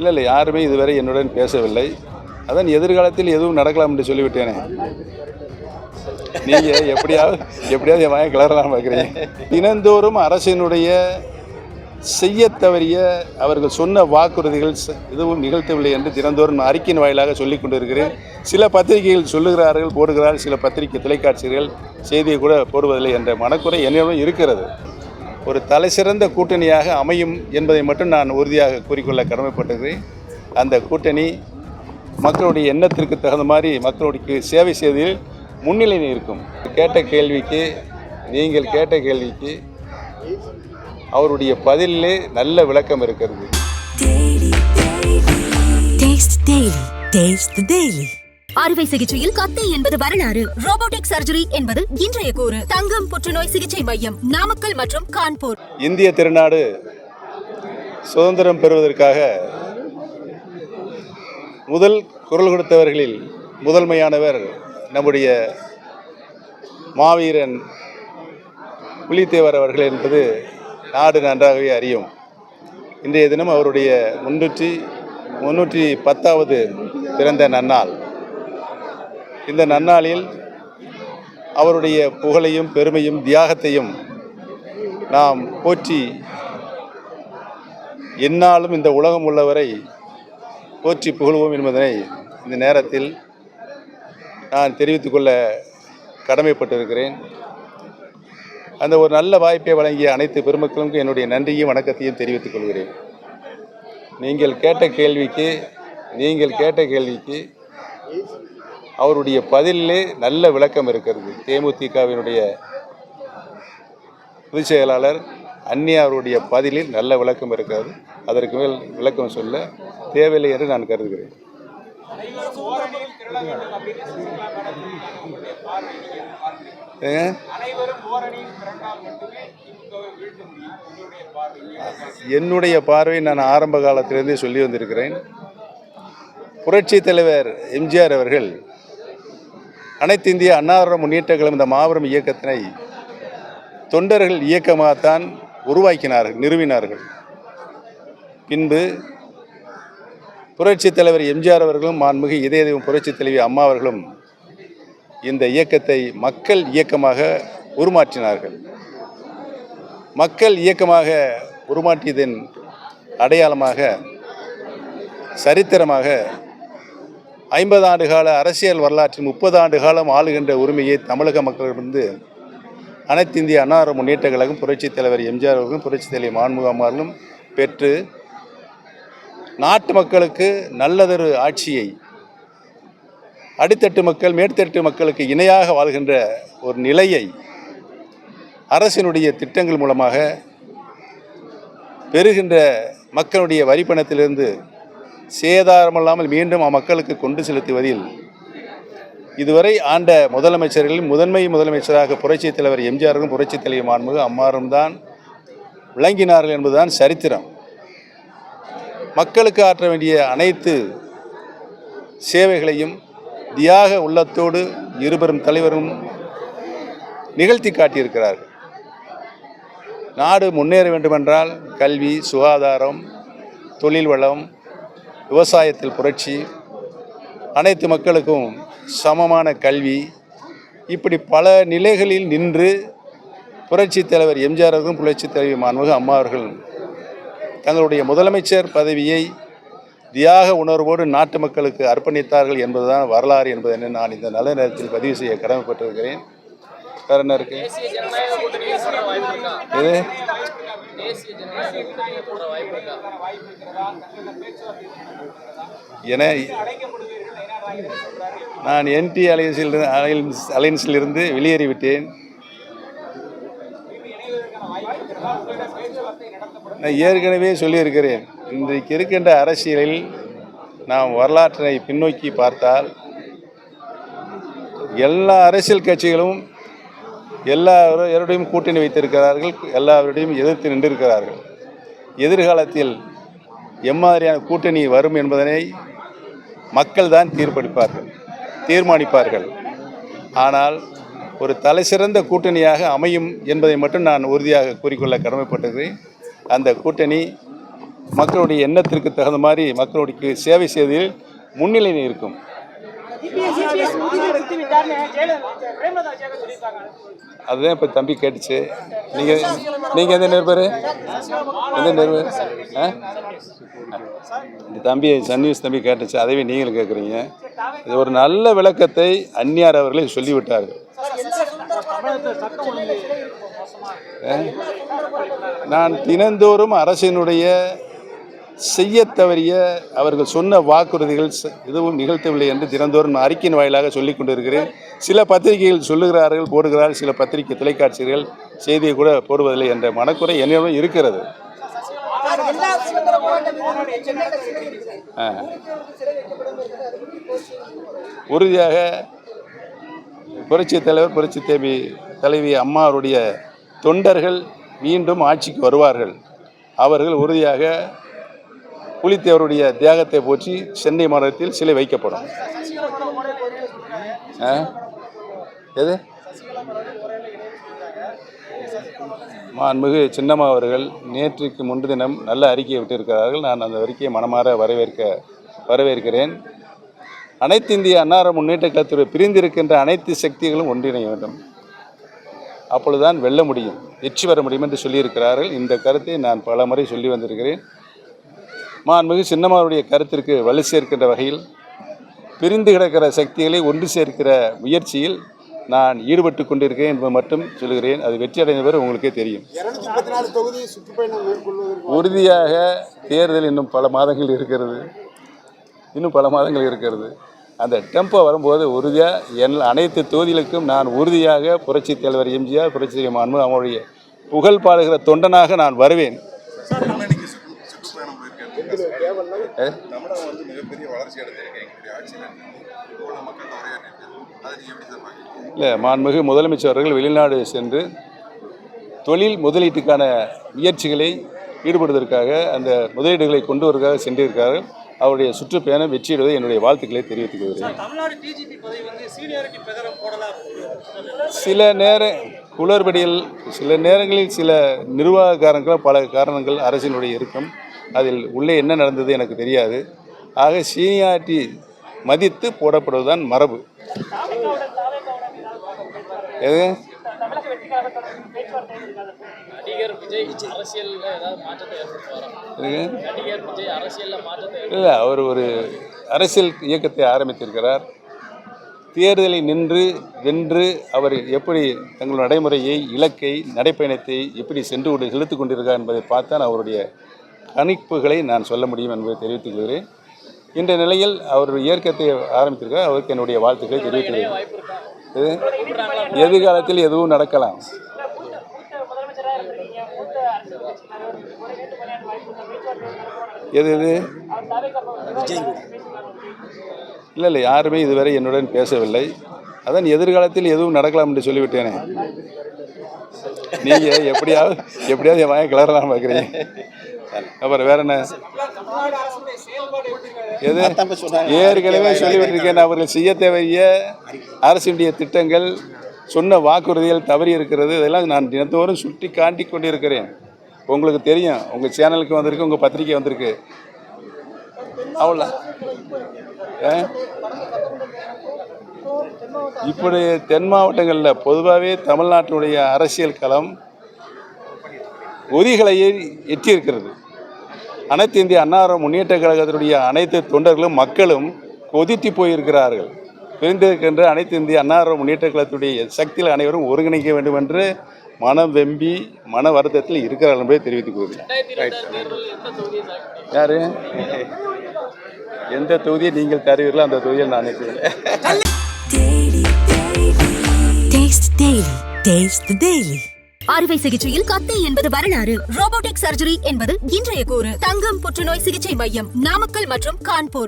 இல்லை இல்லை யாருமே இதுவரை என்னுடன் பேசவில்லை. அதான் எதிர்காலத்தில் எதுவும் நடக்கலாம் என்று சொல்லிவிட்டேனே. நீங்கள் எப்படியாவது எப்படியாவது என் வாயை கிளறலாம் பார்க்குறீங்க. தினந்தோறும் அரசினுடைய செய்ய தவறிய அவர்கள் சொன்ன வாக்குறுதிகள் ச- எதுவும் நிகழ்த்தவில்லை என்று தினந்தோறும் அறிக்கையின் வாயிலாக சொல்லிக் கொண்டிருக்கிறேன். சில பத்திரிகைகள் சொல்லுகிறார்கள் போடுகிறார்கள் சில பத்திரிகை தொலைக்காட்சிகள் செய்தியை கூட போடுவதில்லை என்ற மனக்குறை என்னிடம் இருக்கிறது. ஒரு தலைசிறந்த கூட்டணியாக அமையும் என்பதை மட்டும் நான் உறுதியாக கூறிக்கொள்ள கடமைப்பட்டிருக்கிறேன். அந்த கூட்டணி மக்களுடைய எண்ணத்திற்கு தகுந்த மாதிரி மக்களுடைய சேவை செய்வதில் முன்னிலையில் இருக்கும் கேட்ட கேள்விக்கு நீங்கள் கேட்ட கேள்விக்கு அவருடைய பதிலில் நல்ல விளக்கம் இருக்கிறது. அறுவை சிகிச்சையில் கத்தை என்பது வரலாறு. ரோபோட்டிக் சர்ஜரி என்பது இன்றைய கூறு. தங்கம் புற்றுநோய் சிகிச்சை மையம் நாமக்கல் மற்றும் கான்பூர். இந்திய திருநாடு சுதந்திரம் பெறுவதற்காக முதல் குரல் கொடுத்தவர்களில் முதன்மையானவர் நம்முடைய மாவீரன் புலித்தேவர் அவர்கள் என்பது நாடு நன்றாகவே அறியும். இன்றைய தினம் அவருடைய முன்னூற்றி முன்னூற்றி பத்தாவது பிறந்த நன்னாள். இந்த நன்னாளில் அவருடைய புகழையும் பெருமையும் தியாகத்தையும் நாம் போற்றி எந்நாளும் இந்த உலகம் உள்ளவரை போற்றி புகழ்வோம் என்பதனை இந்த நேரத்தில் நான் தெரிவித்துக் கொள்ள கடமைப்பட்டிருக்கிறேன். அந்த ஒரு நல்ல வாய்ப்பை வழங்கிய அனைத்து பெருமக்களுக்கும் என்னுடைய நன்றியும் வணக்கத்தையும் தெரிவித்துக் கொள்கிறேன். நீங்கள் கேட்ட கேள்விக்கு நீங்கள் கேட்ட கேள்விக்கு அவருடைய பதிலிலே நல்ல விளக்கம் இருக்கிறது. தேமுதிகவினுடைய பொதுச் செயலாளர் அன்னி அவருடைய பதிலில் நல்ல விளக்கம் இருக்கிறது. அதற்கு மேல் விளக்கம் சொல்ல தேவையில்லை என்று நான் கருதுகிறேன். என்னுடைய பார்வை நான் ஆரம்ப காலத்திலிருந்தே சொல்லி வந்திருக்கிறேன். புரட்சி தலைவர் எம்ஜிஆர் அவர்கள் அனைத்து இந்திய அன்னார முன்னேற்ற கழகம் இந்த மாபெரும் இயக்கத்தினை தொண்டர்கள் இயக்கமாகத்தான் உருவாக்கினார்கள் நிறுவினார்கள். பின்பு புரட்சித் தலைவர் எம்ஜிஆர் அவர்களும் மாண்புமிகு இதயதெய்வம் புரட்சித் தலைவி அம்மா அவர்களும் இந்த இயக்கத்தை மக்கள் இயக்கமாக உருமாற்றினார்கள். மக்கள் இயக்கமாக உருமாற்றியதன் அடையாளமாக சரித்திரமாக ஐம்பது ஆண்டு கால அரசியல் வரலாற்றில் முப்பது ஆண்டு காலம் ஆளுகின்ற உரிமையை தமிழக மக்களிடமிருந்து அனைத்து இந்திய அன்னார முன்னேற்ற கழகம் புரட்சித் தலைவர் எம்ஜிஆர் அவர்களும் புரட்சித் தலைவர் மாண்புமிகு அம்மார்களும் பெற்று நாட்டு மக்களுக்கு நல்லதொரு ஆட்சியை அடித்தட்டு மக்கள் மேற்தட்டு மக்களுக்கு இணையாக வாழ்கின்ற ஒரு நிலையை அரசினுடைய திட்டங்கள் மூலமாக பெறுகின்ற மக்களுடைய வரிப்பணத்திலிருந்து சேதாரமில்லாமல் மீண்டும் அம்மக்களுக்கு கொண்டு செலுத்துவதில் இதுவரை ஆண்ட முதலமைச்சர்களில் முதன்மை முதலமைச்சராக புரட்சித் தலைவர் எம்ஜிஆரும் புரட்சித் தலைவர் மாண்புமிகு அம்மாரும் தான் விளங்கினார்கள் என்பதுதான் சரித்திரம். மக்களுக்கு ஆற்ற வேண்டிய அனைத்து சேவைகளையும் தியாக உள்ளத்தோடு இருபெரும் தலைவரும் நிகழ்த்தி காட்டியிருக்கிறார்கள். நாடு முன்னேற வேண்டுமென்றால் கல்வி சுகாதாரம் தொழில் வளம் விவசாயத்தில் புரட்சி அனைத்து மக்களுக்கும் சமமான கல்வி இப்படி பல நிலைகளில் நின்று புரட்சித் தலைவர் எம்ஜிஆர் அவர்களும் புரட்சித் தலைவி மாண்புமிகு அம்மா அவர்கள் தங்களுடைய முதலமைச்சர் பதவியை தியாக உணர்வோடு நாட்டு மக்களுக்கு அர்ப்பணித்தார்கள் என்பதுதான் வரலாறு என்பதை நான் இந்த நல்ல நேரத்தில் பதிவு செய்ய கடமைப்பட்டிருக்கிறேன். வேற என்ன இருக்கு? இது என நான் என்டி அலையன்ஸில் அலையன்ஸ் அலையன்ஸிலிருந்து வெளியேறிவிட்டேன். நான் ஏற்கனவே சொல்லியிருக்கிறேன். இன்றைக்கு இருக்கின்ற அரசியலில் நாம் வரலாற்றினை பின்னோக்கி பார்த்தால் எல்லா அரசியல் கட்சிகளும் எல்லாரோடையும் கூட்டணி வைத்திருக்கிறார்கள் எல்லாவருடையும் எதிர்த்து நின்றிருக்கிறார்கள். எதிர்காலத்தில் எம்மாதிரியான கூட்டணி வரும் என்பதனை மக்கள் தான் தீர்ப்பளிப்பார்கள் தீர்மானிப்பார்கள். ஆனால் ஒரு தலைசிறந்த கூட்டணியாக அமையும் என்பதை மட்டும் நான் உறுதியாக கூறிக்கொள்ள கடமைப்பட்டிருக்கிறேன் அந்த கூட்டணி மக்களுடைய எண்ணத்திற்கு தகுந்த மாதிரி மக்களுடைய சேவை செய்வதில் முன்னிலையில் இருக்கும். அதுதான் இப்போ தம்பி கேட்டுச்சு. நீங்கள் நீங்கள் எந்த நிருபர் எந்த நிருபர் ஆ? இந்த தம்பி சன் நியூஸ் தம்பி கேட்டுச்சு. அதைவே நீங்களும் கேட்குறீங்க இது ஒரு நல்ல விளக்கத்தை அந்நியார் அவர்களே சொல்லிவிட்டார்கள் ஆ? நான் தினந்தோறும் அரசினுடைய செய்யத் தவறிய அவர்கள் சொன்ன வாக்குறுதிகள் ச- எதுவும் நிகழ்த்தவில்லை என்று தினந்தோறும் அறிக்கையின் வாயிலாக சொல்லிக் கொண்டிருக்கிறேன். சில பத்திரிகைகள் சொல்லுகிறார்கள் போடுகிறார்கள் சில பத்திரிகை தொலைக்காட்சிகள் செய்தியை கூட போடுவதில்லை என்ற மனக்குறை என்னிடம் இருக்கிறது. உறுதியாக புரட்சி தலைவர் புரட்சி தேவி தலைவி அம்மாவுடைய தொண்டர்கள் மீண்டும் ஆட்சிக்கு வருவார்கள். அவர்கள் உறுதியாக புலித்தேவருடைய தியாகத்தை போற்றி சென்னை மாநிலத்தில் சிலை வைக்கப்படும். எது? மாண்புமிகு சின்னம்மா அவர்கள் நேற்றுக்கு முன்தினம் நல்ல அறிக்கையை விட்டிருக்கிறார்கள். நான் அந்த அறிக்கையை மனமாற வரவேற்க வரவேற்கிறேன். அனைத்து இந்திய அன்னார முன்னேற்ற கழகத்துறை பிரிந்திருக்கின்ற அனைத்து சக்திகளும் ஒன்றிணைய வேண்டும். அப்பொழுதுதான் வெல்ல முடியும் வெற்றி பெற முடியும் என்று சொல்லியிருக்கிறார்கள். இந்த கருத்தை நான் பல முறை சொல்லி வந்திருக்கிறேன். மாண்புமிகு சின்னம்மாவுடைய கருத்திற்கு வலு சேர்க்கின்ற வகையில் பிரிந்து கிடக்கிற சக்திகளை ஒன்று சேர்க்கிற முயற்சியில் நான் ஈடுபட்டு கொண்டிருக்கிறேன் என்பது மட்டும் சொல்கிறேன் அது வெற்றி அடைந்தவர் உங்களுக்கே தெரியும். உறுதியாக தேர்தல் இன்னும் பல மாதங்கள் இருக்கிறது. இன்னும் பல மாதங்கள் இருக்கிறது. அந்த டெம்போ வரும்போது உறுதியாக என் அனைத்து தொகுதிகளுக்கும் நான் உறுதியாக புரட்சித் தலைவர் எம்ஜிஆர் புரட்சி மாண்பு அவருடைய புகழ் பாடுகிற தொண்டனாக நான் வருவேன். தமிழகம் வந்து மிகப்பெரிய வளர்ச்சி அடைஞ்சிருக்கு இல்லை மாண்புமிகு முதலமைச்சர் அவர்கள் வெளிநாடு சென்று தொழில் முதலீட்டுக்கான முயற்சிகளை ஈடுபடுவதற்காக அந்த முதலீடுகளை கொண்டு வருவதற்காக சென்றிருக்கிறார்கள். அவருடைய சுற்றுப்பயணம் வெற்றியிடுவதை என்னுடைய வாழ்த்துக்களை தெரிவித்துக் கொள்கிறேன். தமிழ்நாடு டிஜிபி பதவி வந்து சீனியாரிட்டி பிரகாரம் போடலாம் சில நேர குளறுபடியில் சில நேரங்களில் சில நிர்வாக காரணங்கள் பல காரணங்கள் அரசினுடைய இருக்கும் அதில் உள்ளே என்ன நடந்தது எனக்கு தெரியாது. ஆக சீனியாரிட்டி மதித்து போடப்படுவதுதான் மரபு. எது? இல்லை அவர் ஒரு அரசியல் இயக்கத்தை ஆரம்பித்திருக்கிறார். தேர்தலில் நின்று வென்று அவர் எப்படி தங்கள் நடைமுறையை இலக்கை நடைப்பயணத்தை எப்படி சென்று கொண்டு செலுத்தி கொண்டிருக்கார் என்பதை பார்த்தான் அவருடைய கணிப்புகளை நான் சொல்ல முடியும் என்பதை தெரிவித்துக் கொள்கிறேன். இந்த நிலையில் அவர் இயக்கத்தை ஆரம்பித்திருக்கார் அவருக்கு என்னுடைய வாழ்த்துக்களை இது எதிர்காலத்தில் எதுவும் நடக்கலாம். எது எது? இல்லை இல்லை யாருமே இதுவரை என்னுடன் பேசவில்லை. அதான் எதிர்காலத்தில் எதுவும் நடக்கலாம் என்று சொல்லிவிட்டேனே. நீங்கள் எப்படியாவது எப்படியாவது என் வாயை கிளறலாம் பார்க்குறீங்க. அப்புறம் வேற என்ன? எது? ஏற்கனவே சொல்லிவிட்டிருக்கேன் அவர்கள் செய்ய தேவைய அரசினுடைய திட்டங்கள் சொன்ன வாக்குறுதிகள் தவறி இருக்கிறது இதெல்லாம் நான் தினத்தோறும் சுட்டி காண்டி கொண்டிருக்கிறேன். உங்களுக்கு தெரியும் உங்கள் சேனலுக்கு வந்திருக்கு உங்கள் பத்திரிக்கை வந்திருக்கு. அவ்வளோ இப்படி தென் மாவட்டங்களில் பொதுவாகவே தமிழ்நாட்டினுடைய அரசியல் களம் ஒதிகளையை எட்டியிருக்கிறது. அனைத்து இந்திய அன்னார முன்னேற்ற கழகத்தினுடைய அனைத்து தொண்டர்களும் மக்களும் கொதித்து போயிருக்கிறார்கள். பிரிந்திருக்கின்ற அனைத்து இந்திய அன்னார முன்னேற்ற கழகத்துடைய சக்தியில் அனைவரும் ஒருங்கிணைக்க வேண்டும் என்று மனம் வெம்பி மன வருத்தத்தில் இருக்கிறார்கள் என்பதை தெரிவித்துக் கொள்கிறேன்? யாரு? எந்த தொகுதியை நீங்கள் தருவீர்களோ அந்த தொகுதியில் நான் நிற்கிறேன் அறுவை சிகிச்சையில் கத்தை என்பது வரலாறு. ரோபோட்டிக் சர்ஜரி என்பது இன்றைய கூறு. தங்கம் புற்றுநோய் சிகிச்சை மையம் நாமக்கல் மற்றும் கான்பூர்.